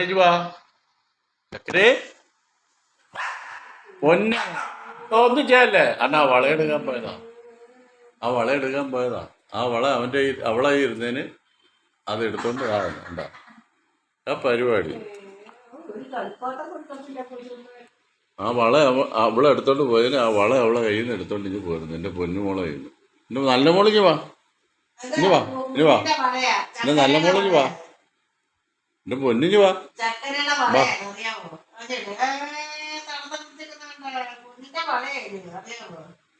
ഇജ്ജ് വാ. ചക്കരേ. പൊന്നെ. ഒന്നും ചെയ്യല്ലേ അണ്ണാ വള എടുക്കാൻ പോയതാ. ആ വള എടുക്കാൻ പോയതാ. ആ വള കയ്യിൽ- അവളെ ഇരുന്നതിന് അത് എടുത്തോണ്ട് ഉണ്ടാ ആ പരിപാടി. ആ വള അവ- അവളെ എടുത്തോണ്ട് പോയതിന് ആ വള അവളെ കയ്യിൽ നിന്ന് എടുത്തോണ്ട് ഇനി പോയിരുന്നു എന്റെ പൊന്നുമോളെ കയ്യിൽ നിന്ന്. നല്ല മോളിക്ക് വാ. ഇനി വാ ഇനി വാ. നല്ല മോളിക്ക് വാ. എന്റെ പൊന്നിഞ്ഞു വാ.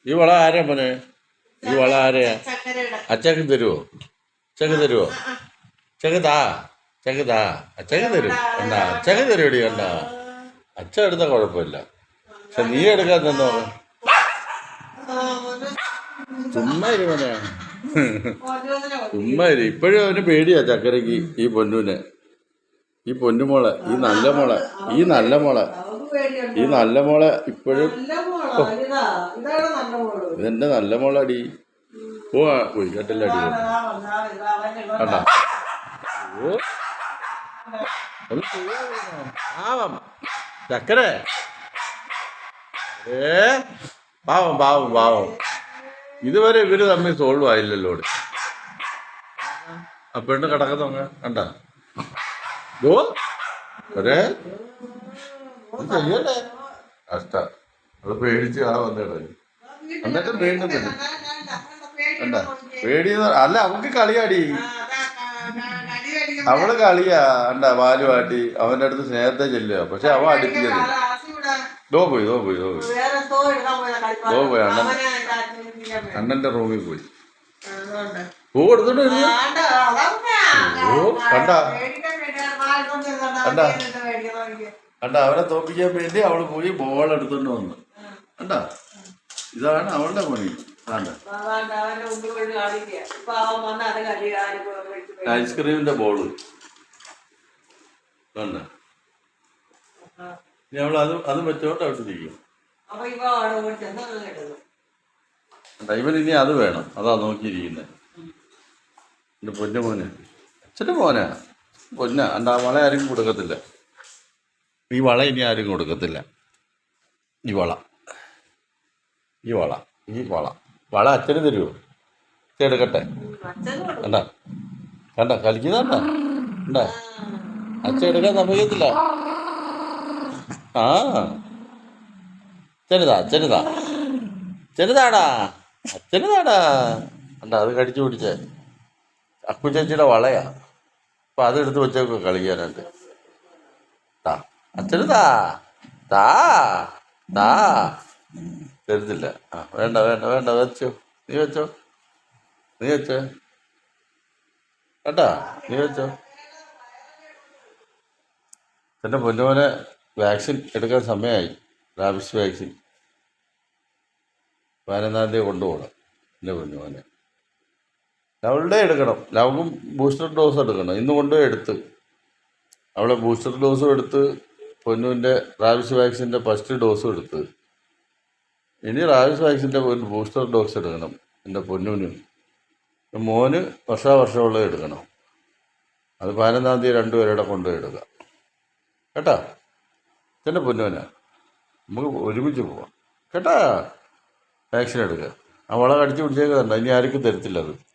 ഈ വള ആരാ മോനെ? ഈ വള ആരെയാ? അച്ചക്ക് തരുവോ? അച്ചക്ക് തരുവോ? ചെക്ക് താ. അച്ചക്ക് താ. അച്ചക്ക് തരും. കണ്ടാ? അച്ചക്ക് തരുവടി കണ്ടാ? അച്ഛ എടുത്ത കുഴപ്പമില്ല. പക്ഷെ നീ എടുക്കാൻ തന്നോ? ചുമ്മാരി ഒരു ചുമ്മാ ഇരി മോനെ. ഓരോന്നിനും ചുമ്മാ ഇരി. ഇപ്പോഴും അവന് പേടിയാ ചക്കരയ്ക്ക് ഈ പൊന്നുവിനെ ഈ പൊന്നുമോളെ ഈ നല്ല മോളെ ഈ നല്ല മോളെ. ഈ നല്ല മോളെ ഇപ്പോഴും ഇതെന്റെ നല്ല മോളടി. ഓ പോയി കേട്ടല്ല അടി കണ്ടാ? പാവം. ചക്കരെ. ഏ? പാവം പാവം പാവം. ഇതുവരെ ഇവർ തമ്മിൽ സോൾവ് ആയില്ലല്ലോ അപ്പൊ പെണ്ണ് കിടക്കുന്നവங்க കണ്ട? ഓ ഒരേ ചെയ്യല്ലേ കഷ്ട അത് പേടിച്ച് ആ വന്നിട എന്നിട്ട് വീണ്ടും വരും കണ്ടാ, കണ്ടാ, കണ്ടാ, കണ്ട അല്ല അവക്ക് കളിയാടി അവൾ കളിയാ അണ്ട വാൽ വാട്ടി അവന്റെ അടുത്ത് സ്നേഹത്തെ ചെല്ലുക പക്ഷെ അവ അടുപ്പിച്ചത് ദോ പോയി ദോ പോയി ദോ പോയി ദോ. പോയി, അണ്ണൻ. വേണ്ടി. അണ്ണന്റെ റൂമിൽ പോയി. പൂ അതങ്ങനെയാ. ഓ, കണ്ടാ? മേടിക്കാൻ വേണ്ടി ആ വാഴ കൊണ്ടിരുന്നോണ്ട് കണ്ടാ? കണ്ട അവനെ തോപ്പിക്കാൻ വേണ്ടി അവൾ പോയി ബോൾ എടുത്തോണ്ട് വന്നു. കണ്ട? ഇതാണ് അവളുടെ പണി. ഐസ്ക്രീമിന്റെ ബോൾ കണ്ട? ആ. ഇനി അവൾ അത് അത് വെച്ചോണ്ട് അവിടെ ഇരിക്കും. ഇവൻ ഇനി അത് വേണം. അതാ നോക്കിയിരിക്കുന്നത് എന്റെ പൊന്നു മോനെ. അച്ഛന്റെ മോനാ? പൊന്ന എന്താ വള ആരും കൊടുക്കത്തില്ല. ഈ വള ഇനി ആരും കൊടുക്കത്തില്ല. ഈ വള. ഈ വള. ഈ വള. വള അച്ഛന് തരുമോ എടുക്കട്ടെ. കണ്ട? കണ്ട? കളിക്കുന്നണ്ട കണ്ട? അച്ഛൻ എടുക്കാൻ സമ്മതിക്കത്തില്ല. ആ. ചെറുതാ ചെറുതാ. ചെറുതാടാ. അച്ഛനുതാടാ കണ്ട? അത് കടിച്ചു പിടിച്ചേ. അക്കുചേച്ചിയുടെ വളയാ. അപ്പൊ അതെടുത്ത് വെച്ചേക്കോ കളിക്കാനായിട്ട്. താ അച്ഛന് താ താ താ തരുന്നില്ല ആ വേണ്ട വേണ്ട വേണ്ട വെച്ചോ. നീ വെച്ചോ. നീ വെച്ചോ. കേട്ടാ നീ വെച്ചോ. എന്റെ പൊന്നുമോനെ വാക്സിൻ എടുക്കാൻ സമയമായി. Rabies vaccine. പതിനൊന്നാം തീയതി കൊണ്ടുപോകണം എന്റെ പൊന്നുമോനെ ഡേ എടുക്കണം. ലവക്കും ബൂസ്റ്റർ ഡോസ് എടുക്കണം. ഇന്ന് കൊണ്ടുപോയി എടുത്ത്. അവളെ ബൂസ്റ്റർ ഡോസും എടുത്ത് പൊന്നുവിന്റെ റാബിസ് വാക്സിന്റെ ഫസ്റ്റ് ഡോസും എടുത്ത്. ഇനി റാബിസ് വാക്സിന്റെ ഒരു ബൂസ്റ്റർ ഡോസ് എടുക്കണം എന്റെ പൊന്നുവിന്. മോന് വർഷാവർഷമുള്ളത് എടുക്കണം. അത് പതിനൊന്നാം തീയതി രണ്ടുപേരുടെ കൊണ്ടുപോയി എടുക്കാം. കേട്ടാ? എന്റെ പൊന്നുവിനാ. നമുക്ക് ഒരുമിച്ച് പോവാം. കേട്ടാ? വാക്സിൻ എടുക്കുക. ആ വള കടിച്ച് പിടിച്ചേക്കുന്നുണ്ട് ഇനി ആർക്കും തരത്തില്ല അത്.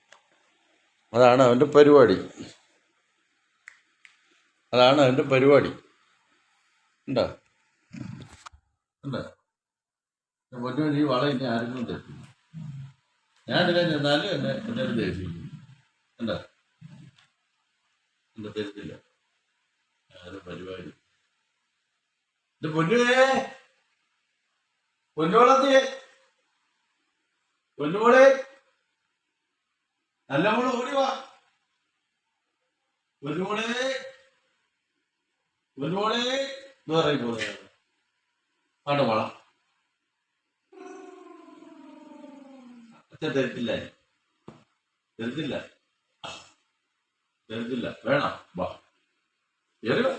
അതാണ് അവന്റെ പരിപാടി. അതാണ് അവന്റെ പരിപാടി. ഉണ്ടോ? ഉണ്ടോ? പൊന്നുവൻ ഈ വള ഇനി ആരെങ്കിലും തരത്തില്ല ഞാൻ ഇതിനെ ചെന്നാലും എന്നെ എന്നെ ഒരു ദേഷ്യം എന്താ എന്താ തരത്തില്ല ആരും പരിപാടി. ഇത് പൊന്നുവേ പൊന്നുവളത്തിയെ പൊന്നുമോളെ നല്ല മോൾ ഓടി വാ. പൊന്നുമോളെ പൊന്നുമോളെ എന്ന് പറയുമ്പോൾ പാട്ട് പാടാം. അച്ഛൻ തരത്തില്ല. തരത്തില്ല. തരത്തില്ല. വേണം. വാ. ഏറി വാ.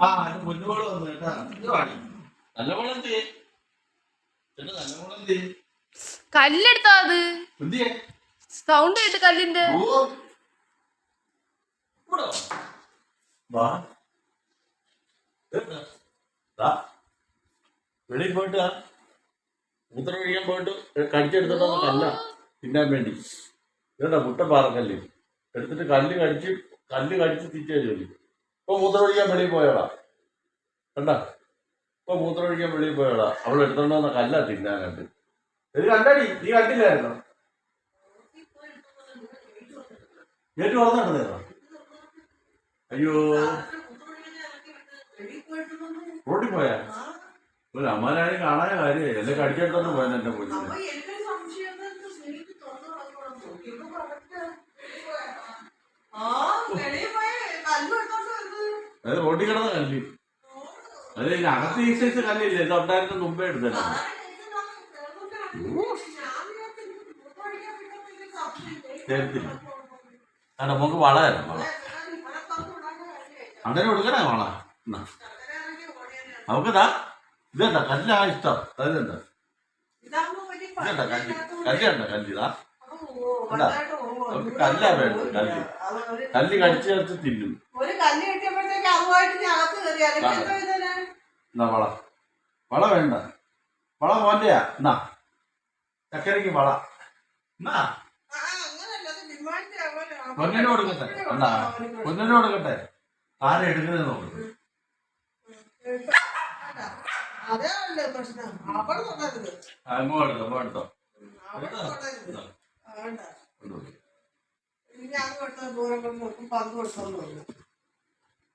ആ അത് മുന്നോട്ട് വന്നു കേട്ടാ ഇത് വാടി നല്ല മോളെന്തേ എന്റെ നല്ല മോളെന്തേ കല്ലെടുത്താ അത് സൗണ്ട് കേട്ട് കല്ലിന്റെ. വെളിയിൽ പോയിട്ട് മൂത്രം കഴിക്കാൻ പോയിട്ട് കടിച്ചെടുത്തിട്ട് കല്ല. തിന്നാൻ വേണ്ടി. ഇതാ മുട്ടപ്പാറക്കല്ല് എടുത്തിട്ട് കല്ല് കടിച്ച് കല്ല് കടിച്ച് തിരിച്ചു ജോലി ഇപ്പൊ മൂത്രം ഒഴിക്കാൻ വെളിയിൽ പോയടാ കണ്ട? ഇപ്പൊ മൂത്രം ഒഴിക്കാൻ വെളിയിൽ പോയടാ അവൾ എടുത്തോണ്ട് വന്ന കല്ല തിന്നാനായിട്ട് ഇത് കണ്ടടി നീ കണ്ടില്ലായിരുന്നോ? ഏറ്റവും ഓർമ്മ അയ്യോ. റോഡി പോയാ? ഒരു അമ്മാനാരും കാണാൻ കാര്യമായി എന്നെ കടിച്ചെടുത്തോണ്ട് പോയെന്ന് എന്റെ പോയി. അതായത് റോഡിൽ കിടന്ന കല്ല്. അത് അകത്ത് ഈ സൈസ് കല്ലില്ല? ഇത് ഉണ്ടായിരുന്ന മുമ്പേ എടുത്തല്ലോ ചേർത്തില്ല അല്ല നമുക്ക് തരാം വള. അങ്ങനെ കൊടുക്കണേ വള. എന്നാ. നമുക്കിതാ ഇതെന്താ കല്ലാ ഇഷ്ടം? അതെന്താ? ഇതെന്താ കല്ല്? കല്ലുണ്ട കല്ലിതാ നമുക്ക് കല്ലാ വേണ്ടത് കല്ല്. കല്ല് കടിച്ചു ചേർത്ത് തിന്നും. ഒരു കല്ല് കിട്ടിയപ്പോഴത്തേക്ക് അതുമായിട്ട് ഞാൻ അകത്ത് കയറി അല്ലെങ്കിൽ എന്താ ഇതന്നെ എന്നാ വള? വള വേണ്ട. വള മോന്റെയാ എന്നാ. ചക്കരയ്ക്ക് വള. എന്നാ. പൊന്നിന് കൊടുക്കട്ടെ. എന്നാ. പൊന്നിന് കൊടുക്കട്ടെ. ആരെ എടുക്കുന്നത് തൊടരുത് അങ്ങോട്ട് അങ്ങോട്ട് നോക്കും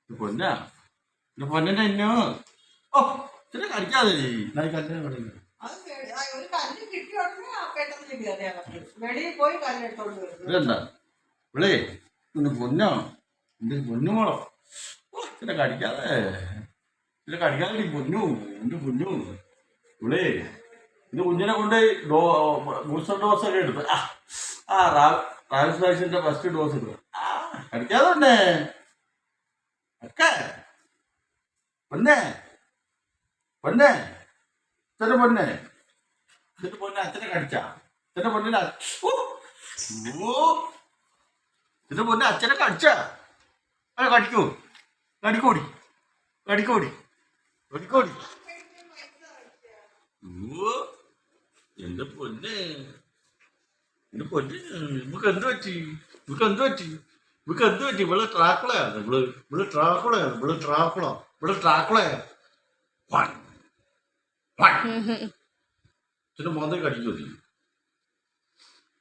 പൊന്നാ. പൊന്നിന്റെ ഇന്നോ ഓ കടിക്കാതെ കല്ലിനെ വിളേ നിന്റെ പൊന്നോ? എന്റെ പൊന്നുമോളോ? ഇത്തിരി കടിക്കാതെ ഇത്തിരി കടിക്കാതെ നീ പൊന്നു. എന്റെ പൊന്നു? വിളേ ഇത് കുഞ്ഞിനെ കൊണ്ട് ഡോ ബൂസ്റ്റർ ഡോസ് ഒക്കെ എടുത്ത്. ആ ആ റാ- റാവിസ് വാക്സിന്റെ ഫസ്റ്റ് ഡോസ് എടുത്ത്. ആ കടിക്കാതെ തന്നെ ഒക്കെ പൊന്നെ പൊന്നെ. ഇത്തിരി പൊന്നെ. എന്നിട്ട് പൊന്നെ അച്ഛനെ കടിച്ചാ ഇത്തിരി പൊന്നിനെ ഇത് പൊന്നെ അച്ഛനെ കടിച്ചാ അല്ല കടിക്കൂ കടിക്കോടി കടിക്കോടി കടിക്കോടി എന്റെ പൊന്നെ? എന്റെ പൊന്നെ? നമുക്ക് എന്ത് പറ്റി? നമുക്ക് എന്ത് പറ്റി? നമുക്ക് എന്ത് പറ്റി? ഇവിടെ ട്രാക്കുളയാണ് നമ്മൾ ഇവിടെ ട്രാക്കുളയാണ് ഇവിടെ ട്രാക്കുള. ഇവിടെ ട്രാക്കുളയാണ് പിന്നെ മോന്തേ കടിക്കൂ നീ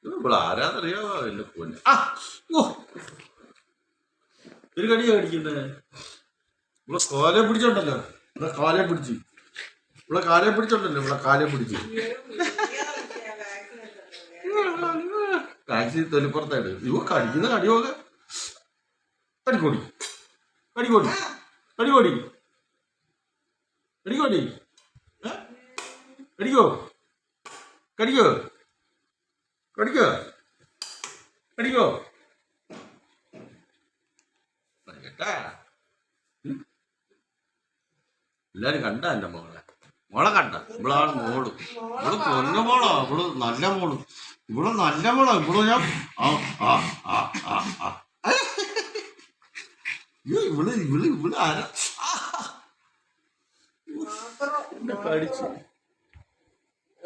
ഇവിടെ ഒരു കടിയാ കടിക്കുന്നത് ഇവിടെ കാലെ പിടിച്ചോണ്ടല്ലോ. ഇവിടെ കാലെ പിടിച്ച്. ഇവിടെ കാലെ പിടിച്ചോണ്ടല്ലോ ഇവിടെ കാലെ പിടിച്ച്. ടാക്സി തൊലിപ്പുറത്തായിട്ട്. ഇവ കടിക്കുന്ന കടിയോക അടിക്കോടി. അടിക്കോടി. അടിക്കോടി. കടിക്കോടി ഏ? കടിക്കോ? കടിക്കോ? കടിക്കോ? കടിക്കോ? കേട്ടാ. എല്ലാരും കണ്ട എന്റെ മോളെ? മോളെ കണ്ട? ഇവളാണ് മോൾ. ഇവൾ പൊന്ന മോളാ. ഇവൾ നല്ല മോൾ. ഇവൾ നല്ല മോളാ. ഇവൾ ഞാൻ ഇവൾ ഇവൾ ഇവൾ ആരാ? ആ.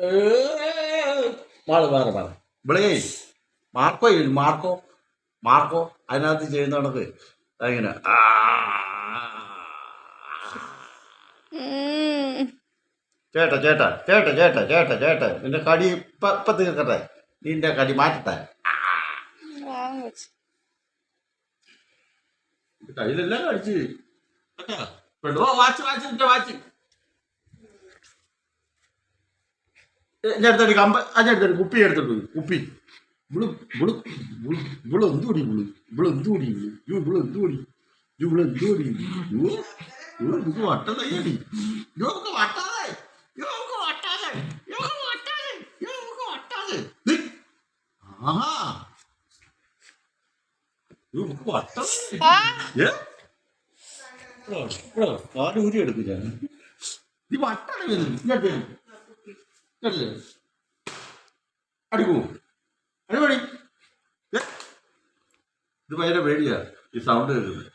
എന്നെ കടിച്ചു മാറ് മാറ് മാറ്. ഇവിടെ മാർക്കോ ഇല്ല? മാർക്കോ മാർക്കോ അതിനകത്ത് ചെയ്യുന്ന കണക്ക്. അങ്ങനെ ചേട്ട ചേട്ട ചേട്ടാ ചേട്ടാ ചേട്ടാ ചേട്ടാ നിന്റെ കടി ഇപ്പൊ ഇപ്പൊ തീർക്കട്ടെ. നിന്റെ കടി മാറ്റട്ടെ. കയ്യിലെല്ലാം കടിച്ച്. കേട്ടാ വാച്ച് വാച്ച് നിന്റെ വാച്ച്. ഞാൻ എടുത്തടി കമ്പ ഞാൻ എടുത്തടി കുപ്പി എടുത്തിട്ട് പോയി. കുപ്പി. ഇവൾ ഇവൾ ഇവൾ എന്ത് ഓടി ഇവൾ? ഇവൾ എന്തുകൂടി ഇവൾ? യ്യോ, ഇവൾ എന്തുകൂടി യ്യോ, ഇവൾ എന്ത് ഓടി യ്യോ, ഇത് വട്ടതയ്യടി യ്യോ, നമുക്ക് വട്ടാതെ. യ്യോ, നമുക്ക് വട്ടാതെ. നമുക്ക് വട്ടാതെ. നമുക്ക് വട്ടാതെ. ആഹാ. നമുക്ക് വട്ടാതെ ആ, ഏ? ഇവിടെ, ഇവിടെ, കാൽ ഊരി എടുക്കും ഞാൻ. നീ വട്ടാണ് വരുന്നത്. ഇങ്ങോട്ടല്ലേ? അടിപൊളി. ഇത് ഭയങ്കര പേടിയാ ഈ സൗണ്ട് കേൾക്കുന്നത്.